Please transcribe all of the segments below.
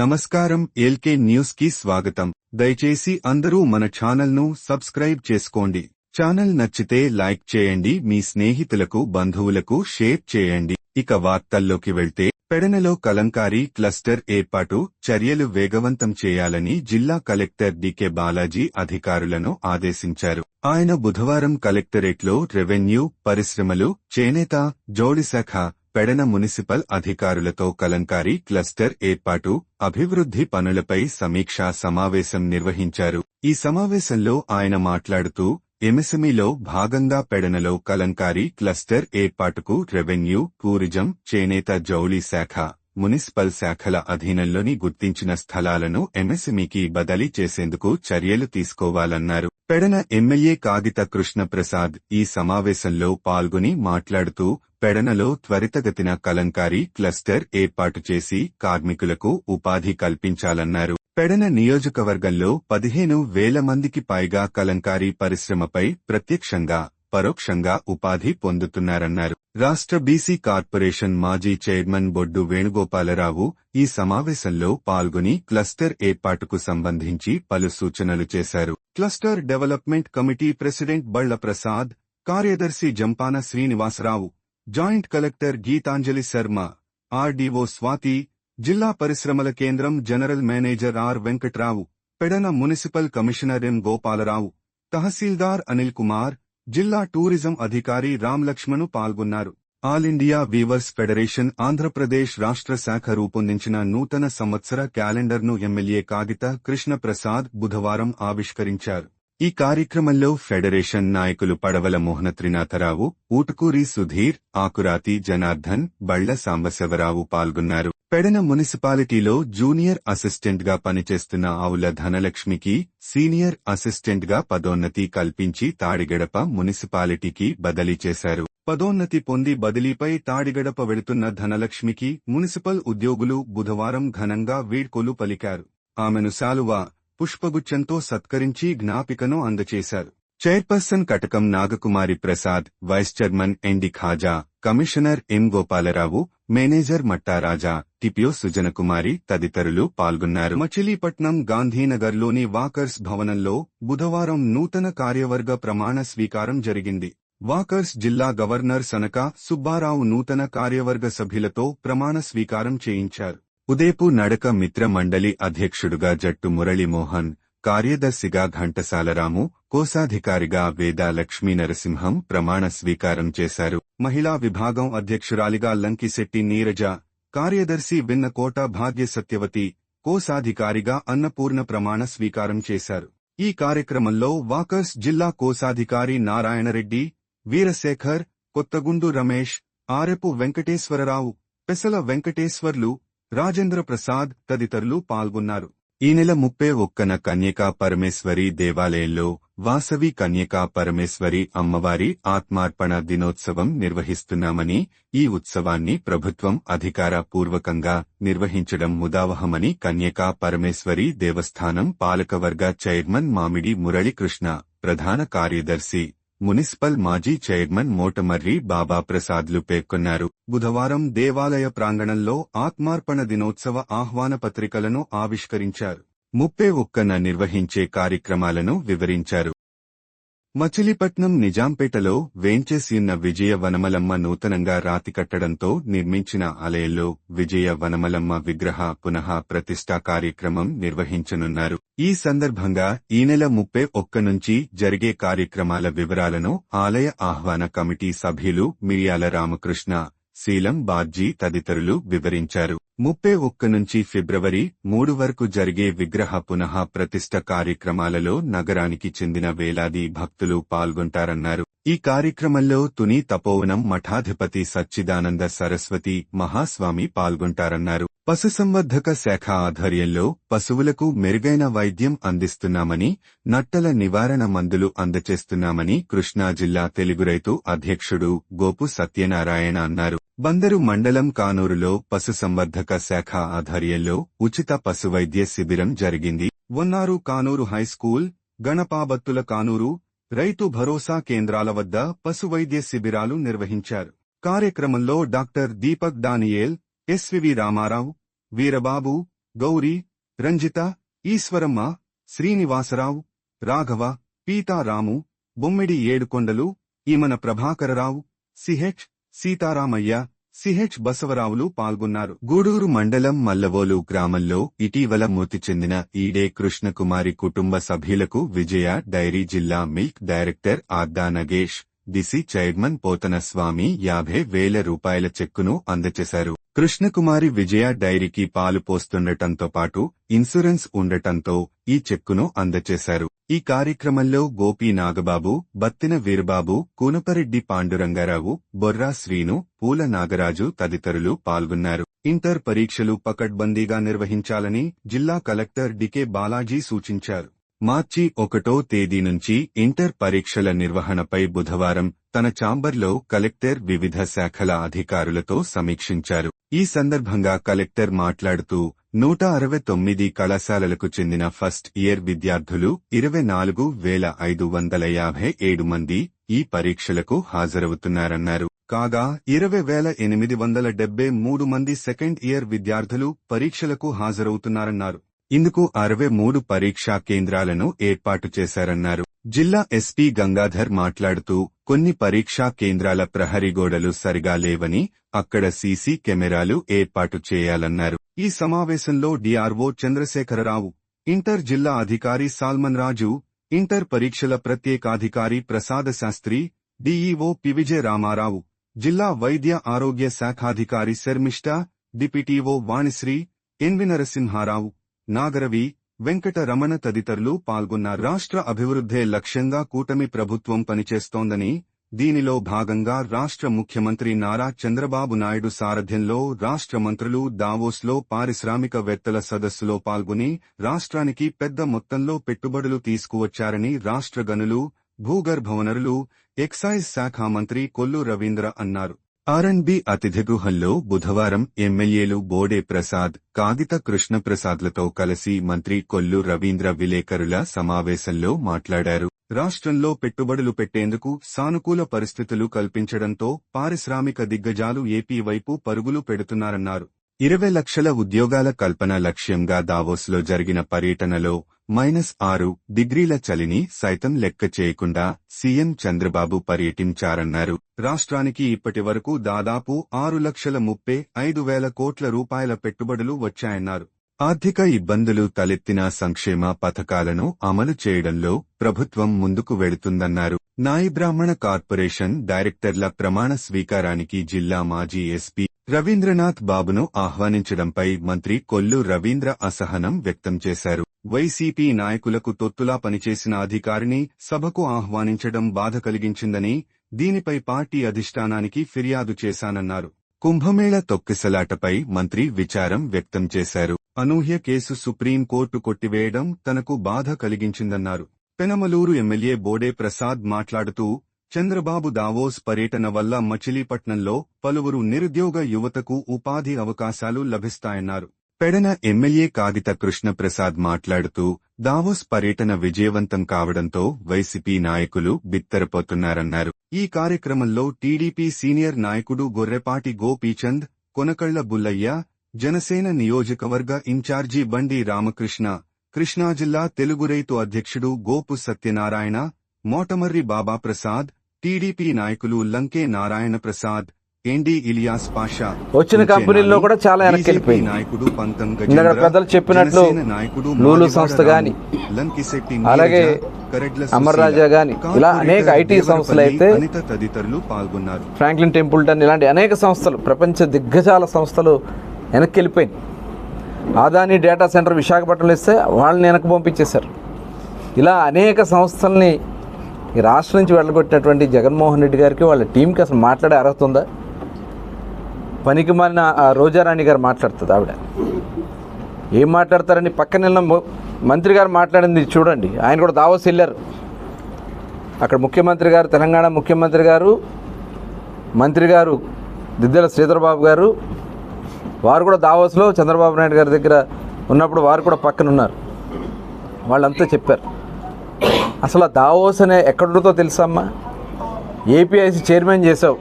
నమస్కారం ఎల్కే న్యూస్కి స్వాగతం. దయచేసి అందరూ మన ఛానల్ను సబ్స్క్రైబ్ చేసుకోండి. ఛానల్ నచ్చితే లైక్ చేయండి మీ స్నేహితులకు బంధువులకు షేర్ చేయండి. ఇక వార్తల్లోకి వెళ్తే పెడనలో కలంకారీ క్లస్టర్ ఏర్పాటు చర్యలు వేగవంతం చేయాలని జిల్లా కలెక్టర్ డికే బాలాజీ అధికారులను ఆదేశించారు. ఆయన బుధవారం కలెక్టరేట్లో రెవెన్యూ పరిశ్రమలు చేనేత జోడిశాఖ పెడన మున్సిపల్ అధికారులతో కలంకారీ క్లస్టర్ ఏర్పాటు అభివృద్ధి పనులపై సమీక్షా సమావేశం నిర్వహించారు. ఈ సమావేశంలో ఆయన మాట్లాడుతూ ఎంఎస్ఎంఈలో భాగంగా పెడనలో కలంకారీ క్లస్టర్ ఏర్పాటుకు రెవెన్యూ టూరిజం చేనేత జౌళీ శాఖ మున్సిపల్ శాఖల అధీనంలోని గుర్తించిన స్థలాలను ఎంఎస్ఎంఈకి బదిలీ చేసేందుకు చర్యలు తీసుకోవాలన్నారు. పెడన ఎమ్మెల్యే కాగిత కృష్ణప్రసాద్ ఈ సమావేశంలో పాల్గొని మాట్లాడుతూ పెడనలో త్వరితగతిన కలంకారీ క్లస్టర్ ఏర్పాటు చేసి కార్మికులకు ఉపాధి కల్పించాలన్నారు. పెడన నియోజకవర్గంలో పదిహేను వేల మందికి పైగా కలంకారీ పరిశ్రమపై ప్రత్యక్షంగా పరోక్షంగా ఉపాధి పొందుతున్నారన్నారు. రాష్ట్ర బీసీ కార్పొరేషన్ మాజీ చైర్మన్ బొడ్డు వేణుగోపాలరావు ఈ సమావేశంలో పాల్గొని క్లస్టర్ ఏర్పాటుకు సంబంధించి పలు సూచనలు చేశారు. Cluster development committee president Balla Prasad కార్యదర్శి Jampana Srinivasarao joint collector Geetanjali Sharma RDO Swathi జిల్లా పరిశ్రమల కేంద్రం general manager R Venkatrao Pedana municipal commissioner M Gopalarao తహసీల్దార్ అనిల్ కుమార్ జిల్లా టూరిజం అధికారి రామ్లక్ష్మణు పాల్గొన్నారు. All India weavers federation Andhra Pradesh రాష్ట్ర శాఖ రూపొందించిన నూతన సంవత్సర క్యాలెండర్ను ఎమ్మెల్యే కాగిత కృష్ణప్రసాద్ బుధవారం ఆవిష్కరించారు. ఈ కార్యక్రమంలో ఫెడరేషన్ నాయకులు పడవల మోహన త్రినాథరావు ఊటుకూరి సుధీర్ ఆకురాతి జనార్దన్ బళ్ళ సాంబశివరావు పాల్గొన్నారు. పెడన మున్సిపాలిటీలో జూనియర్ అసిస్టెంట్గా పనిచేస్తున్న ఆవుల ధనలక్ష్మికి సీనియర్ అసిస్టెంట్గా పదోన్నతి కల్పించి తాడిగడప మున్సిపాలిటీకి బదిలీ చేశారు. పదోన్నతి పొంది బదిలీపై తాడిగడప వెళుతున్న ధనలక్ష్మికి మున్సిపల్ ఉద్యోగులు బుధవారం ఘనంగా వీడ్కోలు పలికారు. ఆమెను శాలువా పుష్పగుచ్చంతో సత్కరించి జ్ఞాపికను అందచేశారు. Chairperson Katakam Nagakumari Prasad vice chairman ND Khaja commissioner M Gopalarao manager Mattaraja TPO Sujanakumari తదితరులు పాల్గొన్నారు. మచిలీపట్నం గాంధీనగర్లోని వాకర్స్ భవనంలో బుధవారం నూతన కార్యవర్గ ప్రమాణ స్వీకారం జరిగింది. వాకర్స్ జిల్లా గవర్నర్ సనక సుబ్బారావు నూతన కార్యవర్గ సభ్యులతో ప్రమాణ స్వీకారం చేయించారు. ఉదయపు నడక మిత్ర మండలి అధ్యక్షుడుగా జట్టు మురళీమోహన్ కార్యదర్శిగా ఘంటసాలరాము కోశాధికారిగా వేదా లక్ష్మీ నరసింహం ప్రమాణ స్వీకారం చేశారు. మహిళా విభాగం అధ్యక్షురాలిగా లంకిశెట్టి నీరజ కార్యదర్శి విన్నకోట భాగ్య సత్యవతి కోశాధికారిగా అన్నపూర్ణ ప్రమాణ స్వీకారం చేశారు. ఈ కార్యక్రమంలో వాకర్స్ జిల్లా కోశాధికారి నారాయణరెడ్డి వీరశేఖర్ కొత్తగుండు రమేష్ ఆరెపు వెంకటేశ్వరరావు పెసల వెంకటేశ్వర్లు రాజేంద్ర ప్రసాద్ తదితరులు పాల్గొన్నారు. ఈ నెల ముప్పై ఒక్కన కన్యకా పరమేశ్వరి దేవాలయంలో వాసవి కన్యకా పరమేశ్వరి అమ్మవారి ఆత్మార్పణ దినోత్సవం నిర్వహిస్తున్నామని ఈ ఉత్సవాన్ని ప్రభుత్వం అధికారపూర్వకంగా నిర్వహించడం ముదావహమని కన్యకా పరమేశ్వరి దేవస్థానం పాలకవర్గ చైర్మన్ మామిడి మురళీకృష్ణ ప్రధాన కార్యదర్శి మున్సిపల్ మాజీ చైర్మన్ మోటమర్రి బాబాప్రసాద్లు పేర్కొన్నారు. బుధవారం దేవాలయ ప్రాంగణంలో ఆత్మార్పణ దినోత్సవ ఆహ్వాన పత్రికలను ఆవిష్కరించారు. ముప్పై ఒక్కన నిర్వహించే కార్యక్రమాలను వివరించారు. మచిలీపట్నం నిజాంపేటలో వేంచేసియున్న విజయ వనమలమ్మ నూతనంగా రాతి కట్టడంతో నిర్మించిన ఆలయంలో విజయ వనమలమ్మ విగ్రహ పునః ప్రతిష్టా కార్యక్రమం నిర్వహించనున్నారు. ఈ సందర్భంగా ఈ నెల ముప్పై ఒక్క నుంచి జరిగే కార్యక్రమాల వివరాలను ఆలయ ఆహ్వాన కమిటీ సభ్యులు మిరియాల రామకృష్ణ శీలం బార్జీ తదితరులు వివరించారు. ముప్పై ఒక్క నుంచి ఫిబ్రవరి మూడు వరకు జరిగే విగ్రహ పునః ప్రతిష్ట కార్యక్రమాలలో నగరానికి చెందిన వేలాది భక్తులు పాల్గొంటారన్నారు. ఈ కార్యక్రమంలో తుని తపోవనం మఠాధిపతి సచ్చిదానంద సరస్వతి మహాస్వామి పాల్గొంటారన్నారు. పశుసంవర్ధక శాఖ ఆధ్వర్యంలో పశువులకు మెరుగైన వైద్యం అందిస్తున్నామని నట్టల నివారణ మందులు అందచేస్తున్నామని కృష్ణా జిల్లా తెలుగు రైతు అధ్యక్షుడు గోపు సత్యనారాయణ అన్నారు. బందరు మండలం కానూరులో పశుసంవర్ధక శాఖ ఆధ్వర్యంలో ఉచిత పశువైద్య శిబిరం జరిగింది. ఉన్నారు కానూరు హైస్కూల్ గణపాబత్తుల కానూరు రైతు భరోసా కేంద్రాల వద్ద పశువైద్య శిబిరాలు నిర్వహించారు. కార్యక్రమంలో doctor Deepak Daniel SVV Ramarao Veerababu Gauri Ranjitha Eswaramma Srinivasarao Raghava Peetaramu Bommidi Edukondalu Eemana Prabhakararao CH Seetharamayya CH బసవరావులు పాల్గొన్నారు. గూడూరు మండలం మల్లవోలు గ్రామంలో ఇటీవల మృతి చెందిన ఈడే కృష్ణకుమారి కుటుంబ సభ్యులకు విజయ డైరీ జిల్లా milk director Adda Nagesh DC chairman Pothana Swamy యాభై వేల రూపాయల చెక్కును అందచేశారు. కృష్ణకుమారి విజయ డైరీకి పాలు పోస్తుండటంతో పాటు ఇన్సూరెన్స్ ఉండటంతో ఈ చెక్కును అందచేశారు. ఈ కార్యక్రమంలో గోపి నాగబాబు బత్తిన వీరబాబు కూనపరెడ్డి పాండురంగారావు బొర్రా శ్రీను పూల నాగరాజు తదితరులు పాల్గొన్నారు. ఇంటర్ పరీక్షలు పకడ్బందీగా నిర్వహించాలని జిల్లా కలెక్టర్ డికే బాలాజీ సూచించారు. మార్చి ఒకటో తేదీ నుంచి ఇంటర్ పరీక్షల నిర్వహణపై బుధవారం తన ఛాంబర్లో కలెక్టర్ వివిధ శాఖల అధికారులతో సమీక్షించారు. ఈ సందర్భంగా కలెక్టర్ మాట్లాడుతూ నూట అరవై తొమ్మిది కళాశాలలకు చెందిన ఫస్ట్ ఇయర్ విద్యార్థులు ఇరవై నాలుగు వేల ఐదు వందల యాభై ఏడు మంది ఈ పరీక్షలకు హాజరవుతున్నారన్నారు. కాగా ఇరవై వేల ఎనిమిది వందల డెబ్బై మూడు మంది సెకండ్ ఇయర్ విద్యార్థులు పరీక్షలకు హాజరవుతున్నారన్నారు. ఇందుకు అరవై మూడు పరీక్షా కేంద్రాలను ఏర్పాటు చేశారన్నారు. జిల్లా ఎస్పీ గంగాధర్ మాట్లాడుతూ కొన్ని పరీక్షా కేంద్రాల ప్రహరీ గోడలు సరిగా లేవని అక్కడ సీసీ కెమెరాలు ఏర్పాటు చేయాలన్నారు. ఈ సమావేశంలో డిఆర్ఓ చంద్రశేఖరరావు ఇంటర్ జిల్లా అధికారి సాల్మన్ రాజు ఇంటర్ పరీక్షల ప్రత్యేకాధికారి ప్రసాద శాస్త్రి డిఈఓ పివిజయ రామారావు జిల్లా వైద్య ఆరోగ్య శాఖాధికారి శర్మిష్ట డిపిటిఓ వాణిశ్రీ ఎన్వి నరసింహారావు నాగరవి వెంకట రమణ తదితరులు పాల్గొన్నారు. రాష్ట్ర అభివృద్ధే లక్ష్యంగా కూటమి ప్రభుత్వం పనిచేస్తోందని దీనిలో భాగంగా రాష్ట్ర ముఖ్యమంత్రి నారా చంద్రబాబు నాయుడు సారథ్యంలో రాష్ట్ర మంత్రులు దావోస్లో పారిశ్రామికవేత్తల సదస్సులో పాల్గొని రాష్ట్రానికి పెద్ద మొత్తంలో పెట్టుబడులు తీసుకువచ్చారని రాష్ట్ర గనులు భూగర్భవనరులు ఎక్సైజ్ శాఖ మంత్రి కొల్లు రవీంద్ర అన్నారు. ఆర్ఎన్బి అతిథిగృహంలో బుధవారం ఎమ్మెల్యేలు బోడే ప్రసాద్ కాగిత కృష్ణప్రసాద్లతో కలిసి మంత్రి కొల్లు రవీంద్ర విలేకరుల సమావేశంలో మాట్లాడారు. రాష్ట్రంలో పెట్టుబడులు పెట్టేందుకు సానుకూల పరిస్థితులు కల్పించడంతో పారిశ్రామిక దిగ్గజాలు ఏపీ వైపు పరుగులు పెడుతున్నారన్నారు. ఇరవై లక్షల ఉద్యోగాల కల్పన లక్ష్యంగా దావోస్లో జరిగిన పర్యటనలో మైనస్ ఆరు డిగ్రీల చలిని సైతం లెక్క చేయకుండా సీఎం చంద్రబాబు పర్యటించారన్నారు. రాష్ట్రానికి ఇప్పటి వరకు దాదాపు ఆరు లక్షల ముప్పై ఐదు వేల కోట్ల రూపాయల పెట్టుబడులు వచ్చాయన్నారు. ఆర్థిక ఇబ్బందులు తలెత్తిన సంక్షేమ పథకాలను అమలు చేయడంలో ప్రభుత్వం ముందుకు వెళుతుందన్నారు. నాయి బ్రాహ్మణ కార్పొరేషన్ డైరెక్టర్ల ప్రమాణ స్వీకారానికి జిల్లా మాజీ ఎస్పీ రవీంద్రనాథ్ బాబును ఆహ్వానించడంపై మంత్రి కొల్లు రవీంద్ర అసహనం వ్యక్తం చేశారు. వైసీపీ నాయకులకు తొత్తులా పనిచేసిన అధికారిని సభకు ఆహ్వానించడం బాధ కలిగించిందని దీనిపై పార్టీ అధిష్టానానికి ఫిర్యాదు చేశానన్నారు. కుంభమేళ తొక్కిసలాటపై మంత్రి విచారం వ్యక్తం చేశారు. అనూహ్య కేసు సుప్రీంకోర్టు కొట్టివేయడం తనకు బాధ కలిగించిందన్నారు. పెనమలూరు ఎమ్మెల్యే బోడే ప్రసాద్ మాట్లాడుతూ చంద్రబాబు దావోస్ పర్యటన వల్ల మచిలీపట్నంలో పలువురు నిరుద్యోగ యువతకు ఉపాధి అవకాశాలు లభిస్తాయన్నారు. పెడన ఎమ్మెల్యే కాగిత కృష్ణప్రసాద్ మాట్లాడుతూ దావోస్ పర్యటన విజయవంతం కావడంతో వైసీపీ నాయకులు బిత్తరపోతున్నారన్నారు. ఈ కార్యక్రమంలో టీడీపీ సీనియర్ నాయకుడు గొర్రెపాటి గోపీచంద్ కొనకళ్ళ బుల్లయ్య జనసేన నియోజకవర్గ ఇన్ఛార్జి బండి రామకృష్ణ కృష్ణా జిల్లా తెలుగు రైతు అధ్యక్షుడు గోపు సత్యనారాయణ మోటమర్రి బాబాప్రసాద్ టీడీపీ నాయకులు లంకే నారాయణ ప్రసాద్ ఇలియాస్ పాషా? వచ్చిన కంపెనీల్లో కూడా చాలా వెనక్కి వెళ్ళిపోయింది. నాయకుడు పంతం ఇందాక పెద్దలు చెప్పినట్లు లూలు సంస్థ గాని, అలాగే అమర్ రాజా గాని, ఇలా అనేక ఐటీ సంస్థలు అయితే తదితరులు పాల్గొన్నారు. ఫ్రాంక్లిన్ టెంపుల్టన్ ఇలాంటి అనేక సంస్థలు ప్రపంచ దిగ్గజాల సంస్థలు వెనక్కి వెళ్ళిపోయినాయి ఆదాని డేటా సెంటర్ విశాఖపట్నంలో ఇస్తే వాళ్ళని వెనక్కి పంపించేశారు. ఇలా అనేక సంస్థల్ని రాష్ట్రం నుంచి వెళ్ళగొట్టినటువంటి జగన్మోహన్ రెడ్డి గారికి వాళ్ళ టీంకి అసలు మాట్లాడే అర్హత ఉందా? పనికి మాలిన ఆ రోజారాణి గారు మాట్లాడుతుంది ఆవిడ. ఏం మాట్లాడతారని పక్కన మంత్రి గారు మాట్లాడింది చూడండి. ఆయన కూడా దావోస్ వెళ్ళారు. అక్కడ ముఖ్యమంత్రి గారు తెలంగాణ ముఖ్యమంత్రి గారు మంత్రి గారు దిద్దెల శ్రీధరబాబు గారు వారు కూడా దావోస్లో చంద్రబాబు నాయుడు గారి దగ్గర ఉన్నప్పుడు వారు కూడా పక్కన ఉన్నారు. వాళ్ళంతా చెప్పారు. అసలు ఆ దావోస్ అనే ఎక్కడుందో తెలుసమ్మా ఏపీఐసి చైర్మన్ చేసావు.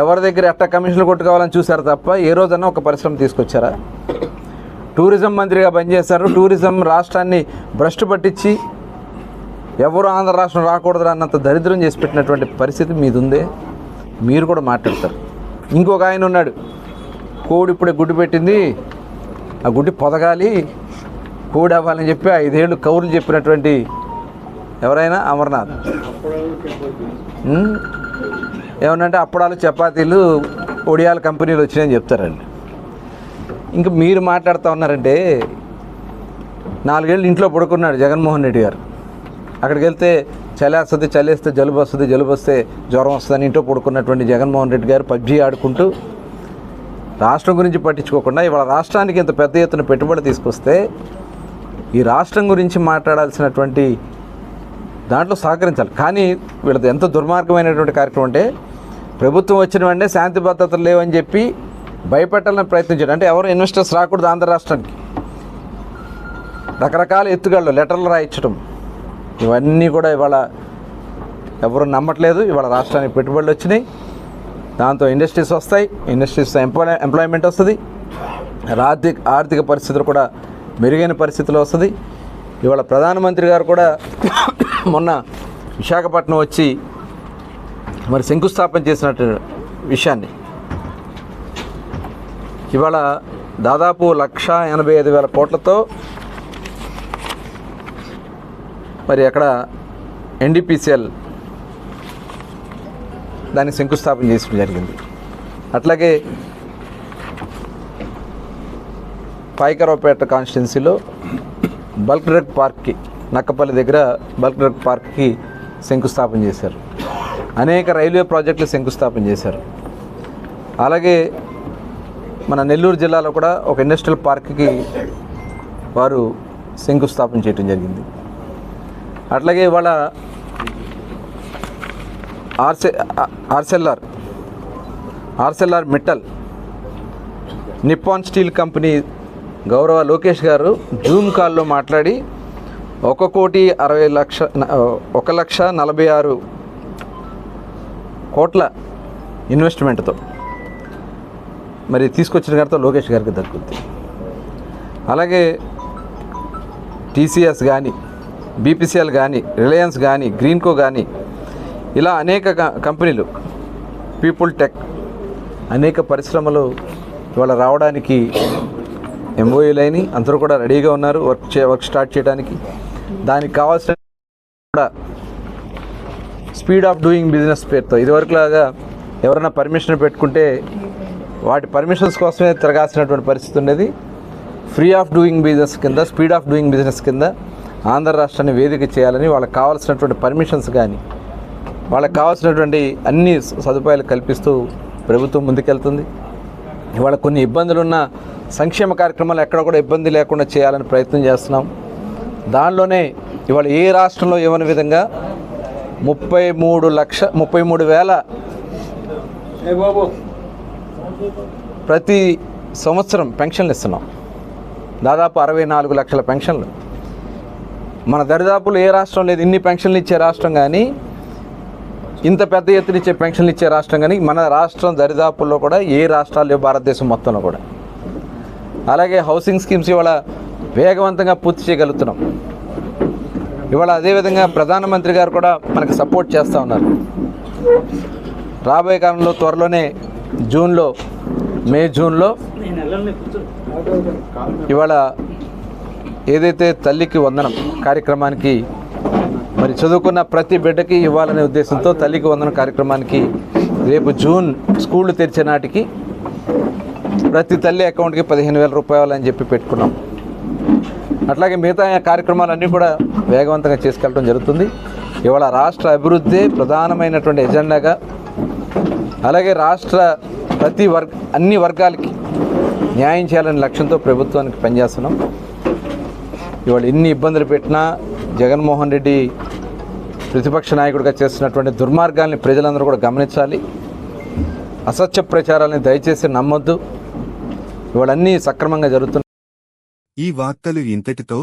ఎవరి దగ్గర ఎట్ట కమిషన్లు కొట్టుకోవాలని చూశారు తప్ప ఏ రోజన్నా ఒక పరిశ్రమ తీసుకొచ్చారా? టూరిజం మంత్రిగా పనిచేశారు. టూరిజం రాష్ట్రాన్ని భ్రష్టు పట్టించి ఎవరు ఆంధ్ర రాష్ట్రం రాకూడదు అన్నంత దరిద్రం చేసి పెట్టినటువంటి పరిస్థితి మీది ఉందే మీరు కూడా మాట్లాడతారు. ఇంకొక ఆయన ఉన్నాడు. కోడి ఇప్పుడే గుడ్డు పెట్టింది. ఆ గుడ్డి పొదగాలి. కోడి అవ్వాలని చెప్పి ఐదేళ్ళు కౌరులు చెప్పినటువంటి ఎవరైనా? అమర్నాథ్. ఏమనంటే అప్పడాలు చపాతీలు ఒడియాల కంపెనీలు వచ్చినాయని చెప్తారండి. ఇంకా మీరు మాట్లాడుతూ ఉన్నారంటే నాలుగేళ్ళు ఇంట్లో పడుకున్నాడు జగన్మోహన్ రెడ్డి గారు. అక్కడికి వెళ్తే చలేస్తుంది చలేస్తే జలుబు వస్తుంది జలుబు వస్తే జ్వరం వస్తుందని ఇంట్లో పడుకున్నటువంటి జగన్మోహన్ రెడ్డి గారు పబ్జీ ఆడుకుంటూ రాష్ట్రం గురించి పట్టించుకోకుండా ఇవాళ రాష్ట్రానికి ఇంత పెద్ద ఎత్తున పెట్టుబడి తీసుకొస్తే ఈ రాష్ట్రం గురించి మాట్లాడాల్సినటువంటి దాంట్లో సహకరించాలి. కానీ వీళ్ళది ఎంత దుర్మార్గమైనటువంటి కార్యక్రమం అంటే ప్రభుత్వం వచ్చిన వెంటనే శాంతి భద్రతలు లేవని చెప్పి భయపెట్టాలని ప్రయత్నించాడు అంటే ఎవరు ఇన్వెస్టర్స్ రాకూడదు ఆంధ్ర రాష్ట్రానికి. రకరకాల ఎత్తుగళ్ళు లెటర్లు రాయించడం. ఇవన్నీ కూడా ఇవాళ ఎవరు నమ్మట్లేదు. ఇవాళ రాష్ట్రానికి పెట్టుబడులు వచ్చినాయి. దాంతో ఇండస్ట్రీస్ వస్తాయి. ఇండస్ట్రీస్ ఎంప్లాయ్ ఎంప్లాయ్మెంట్ వస్తుంది. ఆర్థిక ఆర్థిక పరిస్థితులు కూడా మెరుగైన పరిస్థితులు వస్తుంది. ఇవాళ ప్రధానమంత్రి గారు కూడా మొన్న విశాఖపట్నం వచ్చి మరి శంకుస్థాపన చేసినట్టు విషయాన్ని. ఇవాళ దాదాపు లక్ష ఎనభై ఐదు వేల కోట్లతో మరి అక్కడ ఎన్డీపీసీఎల్ దాన్ని శంకుస్థాపన చేసుకోవడం జరిగింది. అట్లాగే పాయికరావుపేట కాన్స్టిట్యున్సీలో బల్క్ డ్రగ్ పార్క్కి నక్కపల్లి దగ్గర బల్క్ డ్రగ్ పార్క్కి శంకుస్థాపన చేశారు. అనేక రైల్వే ప్రాజెక్టులు శంకుస్థాపన చేశారు. అలాగే మన నెల్లూరు జిల్లాలో కూడా ఒక ఇండస్ట్రియల్ పార్క్కి వారు శంకుస్థాపన చేయడం జరిగింది. అట్లాగే ఇవాళ ఆర్సె Arcelor Arcelor Mittal Nippon steel company గౌరవ లోకేష్ గారు జూమ్ కాల్లో మాట్లాడి ఒక కోటి అరవై లక్ష ఒక లక్ష నలభై ఆరు కోట్ల ఇన్వెస్ట్మెంట్తో. మరి తీసుకొచ్చిన గారితో లోకేష్ గారికి దక్కుద్ది. అలాగే టీసీఎస్ కానీ బీపీసీఎల్ కానీ రిలయన్స్ కానీ గ్రీన్కో కానీ ఇలా అనేక కంపెనీలు పీపుల్ టెక్ అనేక పరిశ్రమలు ఇవాళ రావడానికి ఎంఓయూలైన అందరూ కూడా రెడీగా ఉన్నారు వర్క్ చే వర్క్ స్టార్ట్ చేయడానికి. దానికి కావాల్సిన కూడా స్పీడ్ ఆఫ్ డూయింగ్ బిజినెస్ పేరుతో ఇదివరకులాగా ఎవరైనా పర్మిషన్ పెట్టుకుంటే వాటి పర్మిషన్స్ కోసమే తిరగాల్సినటువంటి పరిస్థితి ఉండేది. ఫ్రీ ఆఫ్ డూయింగ్ బిజినెస్ కింద స్పీడ్ ఆఫ్ డూయింగ్ బిజినెస్ కింద ఆంధ్ర రాష్ట్రాన్ని వేదిక చేయాలని వాళ్ళకి కావాల్సినటువంటి పర్మిషన్స్ కానీ వాళ్ళకి కావాల్సినటువంటి అన్ని సదుపాయాలు కల్పిస్తూ ప్రభుత్వం ముందుకెళ్తుంది. ఇవాళ కొన్ని ఇబ్బందులున్న సంక్షేమ కార్యక్రమాలు ఎక్కడ కూడా ఇబ్బంది లేకుండా చేయాలని ప్రయత్నం చేస్తున్నాం. దానిలోనే ఇవాళ ఏ రాష్ట్రంలో ఇవ్వని విధంగా ముప్పై మూడు లక్ష ముప్పై మూడు వేల ప్రతి సంవత్సరం పెన్షన్లు ఇస్తున్నాం. దాదాపు అరవై నాలుగు లక్షల పెన్షన్లు. మన దరిదాపులు ఏ రాష్ట్రం లేదు ఇన్ని పెన్షన్లు ఇచ్చే రాష్ట్రం కానీ ఇంత పెద్ద ఎత్తున ఇచ్చే పెన్షన్లు ఇచ్చే రాష్ట్రం కానీ మన రాష్ట్రం దరిదాపుల్లో కూడా ఏ రాష్ట్రాలు లేవు భారతదేశం మొత్తంలో కూడా. అలాగే హౌసింగ్ స్కీమ్స్ ఇవాళ వేగవంతంగా పూర్తి చేయగలుగుతున్నాం. ఇవాళ అదేవిధంగా ప్రధానమంత్రి గారు కూడా మనకు సపోర్ట్ చేస్తూ ఉన్నారు. రాబోయే కాలంలో త్వరలోనే జూన్లో మే జూన్లో ఇవాళ ఏదైతే తల్లికి వందనం కార్యక్రమానికి మరి చదువుకున్న ప్రతి బిడ్డకి ఇవ్వాలనే ఉద్దేశంతో తల్లికి వందనం కార్యక్రమానికి రేపు జూన్ స్కూళ్ళు తెరిచే నాటికి ప్రతి తల్లి అకౌంట్కి పదిహేను వేల రూపాయలు అని చెప్పి పెట్టుకున్నాం. అట్లాగే మిగతా కార్యక్రమాలన్నీ కూడా వేగవంతంగా చేసుకెళ్ళడం జరుగుతుంది. ఇవాళ రాష్ట్ర అభివృద్ధి ప్రధానమైనటువంటి ఎజెండాగా అలాగే రాష్ట్ర ప్రతి వర్గ అన్ని వర్గాలకి న్యాయం చేయాలనే లక్ష్యంతో ప్రభుత్వానికి పనిచేస్తున్నాం. ఇవాళ ఎన్ని ఇబ్బందులు పెట్టినా జగన్మోహన్ రెడ్డి ప్రతిపక్ష నాయకుడిగా చేస్తున్నటువంటి దుర్మార్గాల్ని ప్రజలందరూ కూడా గమనించాలి. అసత్య ప్రచారాలని దయచేసి నమ్మొద్దు. ఇవాళన్నీ సక్రమంగా జరుగుతున్నాయి. ఈ వార్తలు ఇంతటితో